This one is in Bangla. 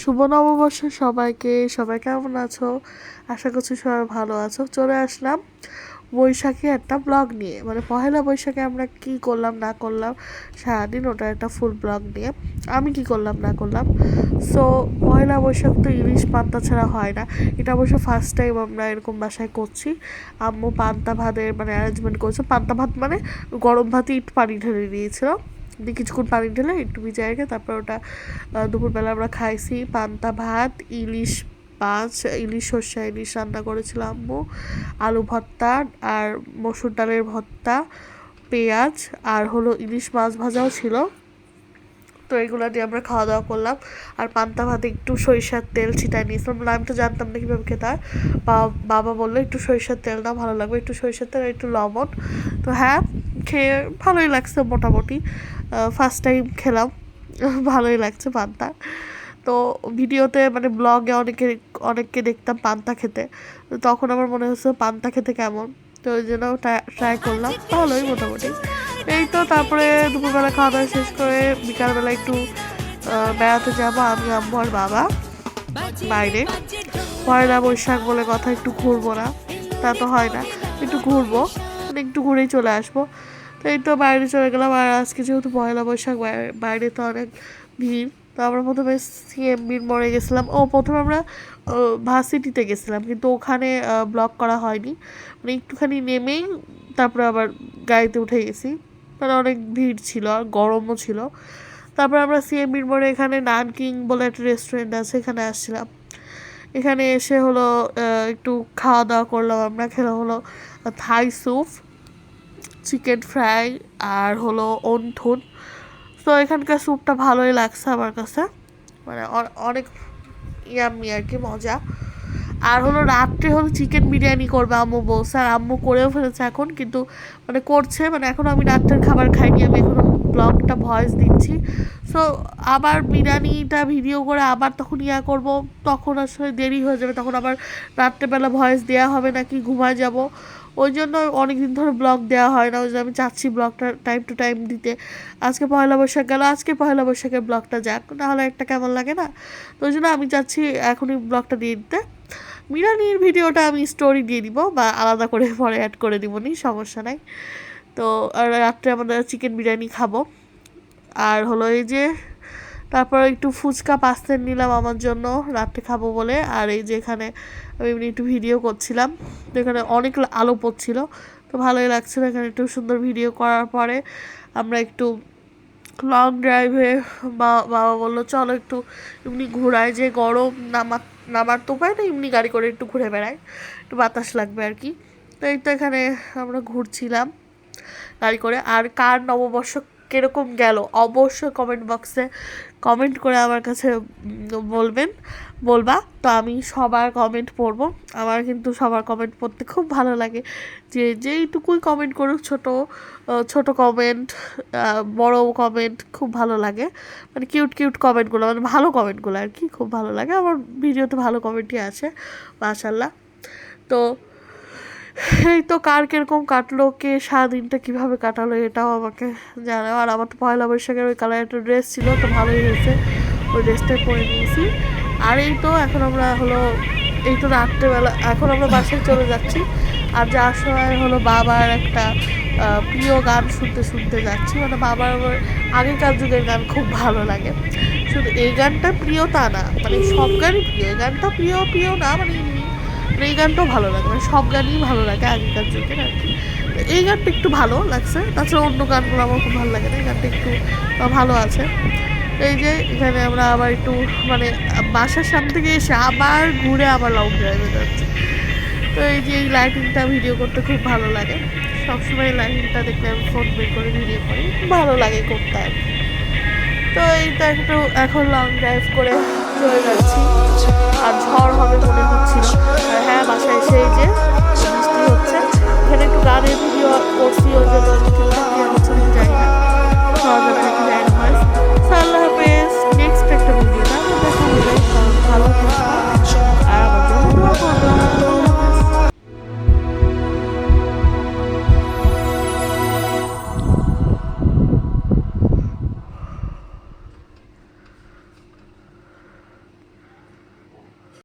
শুভ নববর্ষ সবাইকে। সবাই কেমন আছো? আশা করছি সবাই ভালো আছো। চলে আসলাম বৈশাখী একটা ব্লগ নিয়ে। মানে পহেলা বৈশাখে আমরা কি করলাম, না করলাম, সারাদিন ওটা একটা ফুল ব্লগ নিয়ে। আমি কি করলাম, না করলাম। সো পহেলা বৈশাখ তো ইলিশ পান্তা ছাড়া হয় না। এটা অবশ্য ফার্স্ট টাইম আমরা এরকম বাসায় করছি। আম্মু পান্তা ভাতের মানে অ্যারেঞ্জমেন্ট করছে। পান্তা ভাত মানে গরম ভাতে ইট পানি ঢেলে দিয়েছিল দিয়ে কিছুক্ষণ পানি ঢেলে একটু ভিজায় রেখে তারপর ওটা দুপুরবেলা আমরা খাইছি পান্তা ভাত, ইলিশ মাছ, ইলিশ সর্ষে, ইলিশ রান্না করেছিলাম আম্মু, আলু ভর্তা আর মসুর ডালের ভর্তা, পেঁয়াজ আর হলো ইলিশ মাছ ভাজাও ছিল। তো এগুলো দিয়ে আমরা খাওয়া দাওয়া করলাম। আর পান্তা ভাতে একটু সরিষার তেল ছিটাই নিয়েছিলাম। মানে আমি তো জানতাম না কীভাবে খেতে হয়। বাবা বলল, একটু সরিষার তেল দাও, ভালো লাগবে। একটু সরিষার তেল একটু লবণ। তো হ্যাঁ খেয়ে ভালোই লাগছে মোটামুটি। ফার্স্ট টাইম খেলাম, ভালোই লাগছে পান্তা। তো ভিডিওতে মানে ব্লগে অনেকে, অনেককে দেখতাম পান্তা খেতে। তখন আমার মনে হচ্ছে পান্তা খেতে কেমন? তো ওই জন্য ট্রাই করলাম, ভালোই মোটামুটি। এই তো তারপরে দুপুরবেলা খাওয়া দাওয়া শেষ করে বিকালবেলা একটু বেড়াতে যাব, আমি, আম্মু আর বাবা বাইরে। পয়লা বৈশাখ বলে কথা, একটু ঘুরবো না। তা তো হয় না, একটু ঘুরবো মানে একটু ঘুরেই চলে আসব। তো এই তো বাইরে চলে গেলাম, আর আজকে যেহেতু পয়লা বৈশাখ বাইরে- তো অনেক ভিড়। তো আমরা প্রথমে সিএমবির মোড়ে গেছিলাম। ও প্রথমে আমরা ভার্সিটিতে গেছিলাম, কিন্তু ওখানে ব্লক করা হয়নি। মানে একটুখানি নেমেই তারপরে আবার গাড়িতে উঠে গেছি। মানে অনেক ভিড় ছিল, আর গরমও ছিল। তারপর আমরা সিএমবির মোড়ে এখানে নান কিং বলে একটা রেস্টুরেন্ট আছে, এখানে আসছিলাম। এখানে এসে হলো একটু খাওয়া দাওয়া করলাম আমরা খেলাম হলো থাই স্যুপ। চিকেন ফ্রাই আর হলো অন্থুন। তো এখানকার স্যুপটা ভালোই লাগছে আমার কাছে। মানে অনেক ইয়াম্মি আর কি, মজা। আর হলো রাত্রে হলো চিকেন বিরিয়ানি করবে আম্মু বলছে। আর আম্মু করেও ফেলেছে এখন, কিন্তু মানে করছে। মানে এখন আমি রাত্রের খাবার খাইনি, আমি এখনও ব্লগটা ভয়েস দিচ্ছি। সো আবার বিরিয়ানিটা ভিডিও করে আবার তখন ইয়া করব। তখন আসলে দেরি হয়ে যাবে। তখন আবার রাত্রেবেলা ভয়েস দেওয়া হবে নাকি ঘুমায় যাব। ওই জন্য অনেক দিন ধরে ব্লগ দেওয়া হয় না, ওই জন্য আমি চাচ্ছি ব্লগটা টাইম টু টাইম দিতে। আজকে পয়লা বৈশাখ গেল, আজকে পয়লা বৈশাখের ব্লগটা যাক, নাহলে একটা কেমন লাগে না? তো ওই জন্য আমি চাচ্ছি এখনই ব্লগটা দিয়ে দিতে। বিরিয়ানির ভিডিওটা আমি স্টোরি দিয়ে দিব, বা আলাদা করে পরে অ্যাড করে দিব, নি, সমস্যা নাই। তো রাত্রে আমাদের চিকেন বিরিয়ানি খাব। আর হলো এই যে তারপর একটু ফুচকা পাস্তেন নিলাম আমার জন্য, রাত্রে খাব বলে। আর এই যে এখানে আমি এমনি একটু ভিডিও করছিলাম, তো এখানে অনেক আলো পড়ছিল, তো ভালোই লাগছিল এখানে একটু সুন্দর ভিডিও করার পরে। আমরা একটু লং ড্রাইভে বাবা বলল, চলো একটু এমনি ঘোরায় যে গরম নামার নামার তো উপায় না এমনি গাড়ি করে একটু ঘুরে বেড়াই একটু বাতাস লাগবে আর কি। তো এই তো এখানে আমরা ঘুরছিলাম গাড়ি করে। আর কার নববর্ষ কীরকম গেল, অবশ্যই কমেন্ট বক্সে কমেন্ট করে আমার কাছে বলবেন, বলবা। তো আমি সবার কমেন্ট পড়ব। আমার কিন্তু সবার কমেন্ট পড়তে খুব ভালো লাগে। যে যেইটুকুই কমেন্ট করুক, ছোট ছোট কমেন্ট বড় কমেন্ট খুব ভালো লাগে। মানে কিউট কিউট কমেন্টগুলো মানে ভালো কমেন্টগুলো আর কি, খুব ভালো লাগে। আমার ভিডিওতে ভালো কমেন্টই আছে মাশাল্লাহ তো এই তো কার কীরকম কাটলো, কে সারাদিনটা কীভাবে কাটালো এটাও আমাকে জানাও আর আমার তো পয়লা বৈশাখের ওই কালার একটা ড্রেস ছিল, তো ভালোই হয়েছে। ওই ড্রেসটাই পরে নিয়েছি। আর এই তো এখন আমরা হলো, এই তো রাত্রেবেলা, এখন আমরা বাসায় চলে যাচ্ছি। আর যাওয়ার সময় হলো বাবার একটা প্রিয় গান শুনতে শুনতে যাচ্ছি। মানে বাবার আমার আগেকার যুগের গান খুব ভালো লাগে। শুধু এই গানটা প্রিয় তা না মানে সব গানই প্রিয়। এই গানটা প্রিয় প্রিয় না মানে মানে এই গানটাও ভালো লাগে মানে সব গানই ভালো লাগে আগেকার যুগের আর কি। এই গানটা একটু ভালো লাগছে, তাছাড়া অন্য গানগুলো আমার খুব ভালো লাগে না, এই গানটা একটু ভালো আছে। এই যে এখানে আমরা আবার একটু মানে বাসার সামনে থেকে এসে আবার ঘুরে আবার লং ড্রাইভে যাচ্ছি। তো এই যে এই লাইটিংটা ভিডিও করতে খুব ভালো লাগে। সবসময় লাইটিংটা দেখলে আমি ফোন বের করে ভিডিও করি, ভালো লাগে করতে আর। তো এইটা একটু এখন লং ড্রাইভ করে চলে যাচ্ছি। আর ঝড় হবে মনে হচ্ছিল